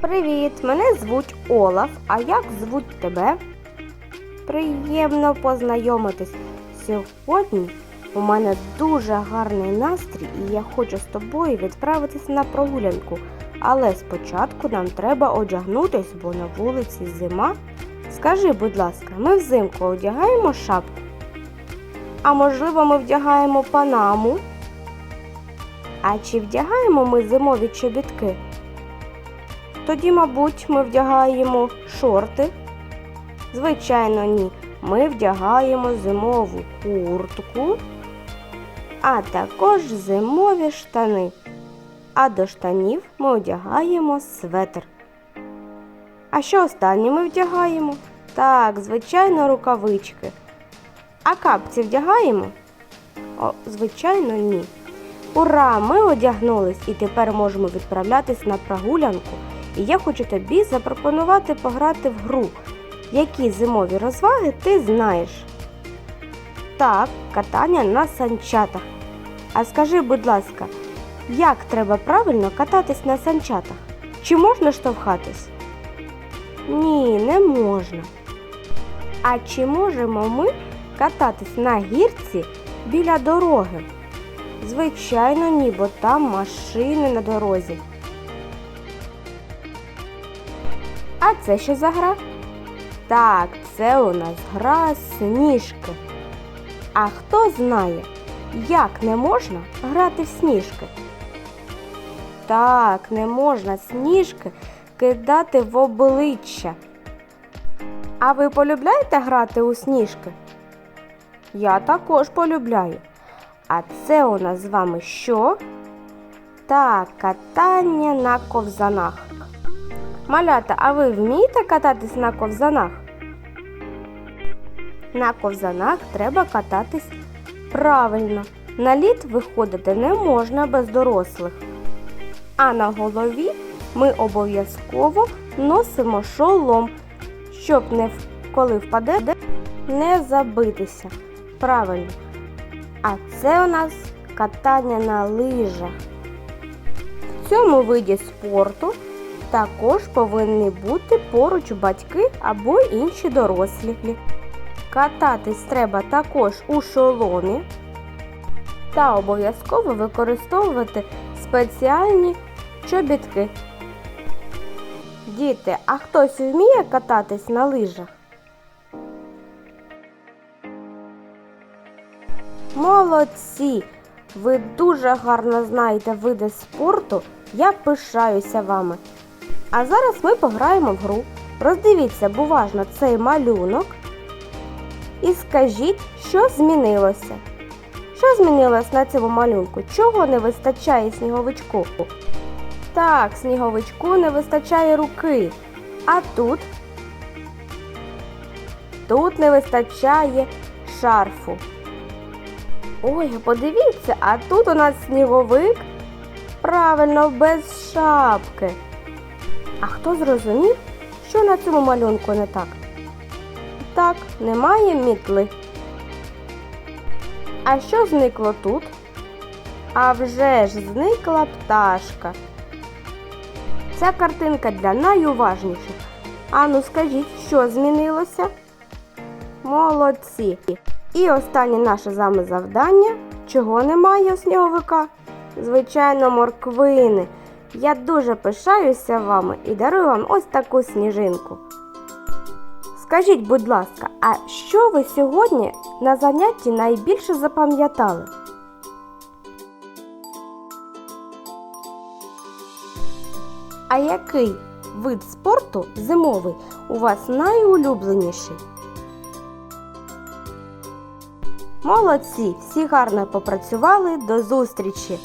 Привіт! Мене звуть Олаф. А як звуть тебе? Приємно познайомитись. Сьогодні у мене дуже гарний настрій, і я хочу з тобою відправитись на прогулянку. Але спочатку нам треба одягнутись, бо на вулиці зима. Скажи, будь ласка, ми взимку одягаємо шапку? А можливо, ми вдягаємо панаму? А чи вдягаємо ми зимові чобітки? Тоді, мабуть, ми вдягаємо шорти. Звичайно, ні. Ми вдягаємо зимову куртку, а також зимові штани. А до штанів ми одягаємо светр. А що останнє ми вдягаємо? Так, звичайно, рукавички. А капці вдягаємо? О, звичайно, ні. Ура! Ми одягнулись і тепер можемо відправлятись на прогулянку. І я хочу тобі запропонувати пограти в гру. Які зимові розваги ти знаєш? Так, катання на санчатах. А скажи, будь ласка, як треба правильно кататись на санчатах? Чи можна штовхатись? Ні, не можна. А чи можемо ми кататись на гірці біля дороги? Звичайно, ні, бо там машини на дорозі. А це що за гра? Так, це у нас гра сніжки. А хто знає, як не можна грати в сніжки? Так, не можна сніжки кидати в обличчя. А ви полюбляєте грати у сніжки? Я також полюбляю. А це у нас з вами що? Так, катання на ковзанах. Малята, а ви вмієте кататись на ковзанах? На ковзанах треба кататись правильно. На лід виходити не можна без дорослих. А на голові ми обов'язково носимо шолом, щоб не коли впаде, не забитися. Правильно. А це у нас катання на лижах. В цьому виді спорту також повинні бути поруч батьки або інші дорослі. Кататись треба також у шоломі та обов'язково використовувати спеціальні чобітки. Діти, а хтось вміє кататись на лижах? Молодці! Ви дуже гарно знаєте види спорту. Я пишаюся вами. А зараз ми пограємо в гру. Роздивіться уважно цей малюнок і скажіть, що змінилося. Що змінилось на цьому малюнку? Чого не вистачає сніговичку? Так, сніговичку не вистачає руки. А тут? Тут не вистачає шарфу. Ой, подивіться, а тут у нас сніговик. Правильно, без шапки. А хто зрозумів, що на цьому малюнку не так? Так, немає мітли. А що зникло тут? А вже ж зникла пташка. Ця картинка для найуважніших. Ану, скажіть, що змінилося? Молодці. І останнє наше з вами завдання. Чого немає у сніговика? Звичайно, морквини. Я дуже пишаюся вами і дарую вам ось таку сніжинку. Скажіть, будь ласка, а що ви сьогодні на занятті найбільше запам'ятали? А який вид спорту зимовий у вас найулюбленіший? Молодці! Всі гарно попрацювали. До зустрічі!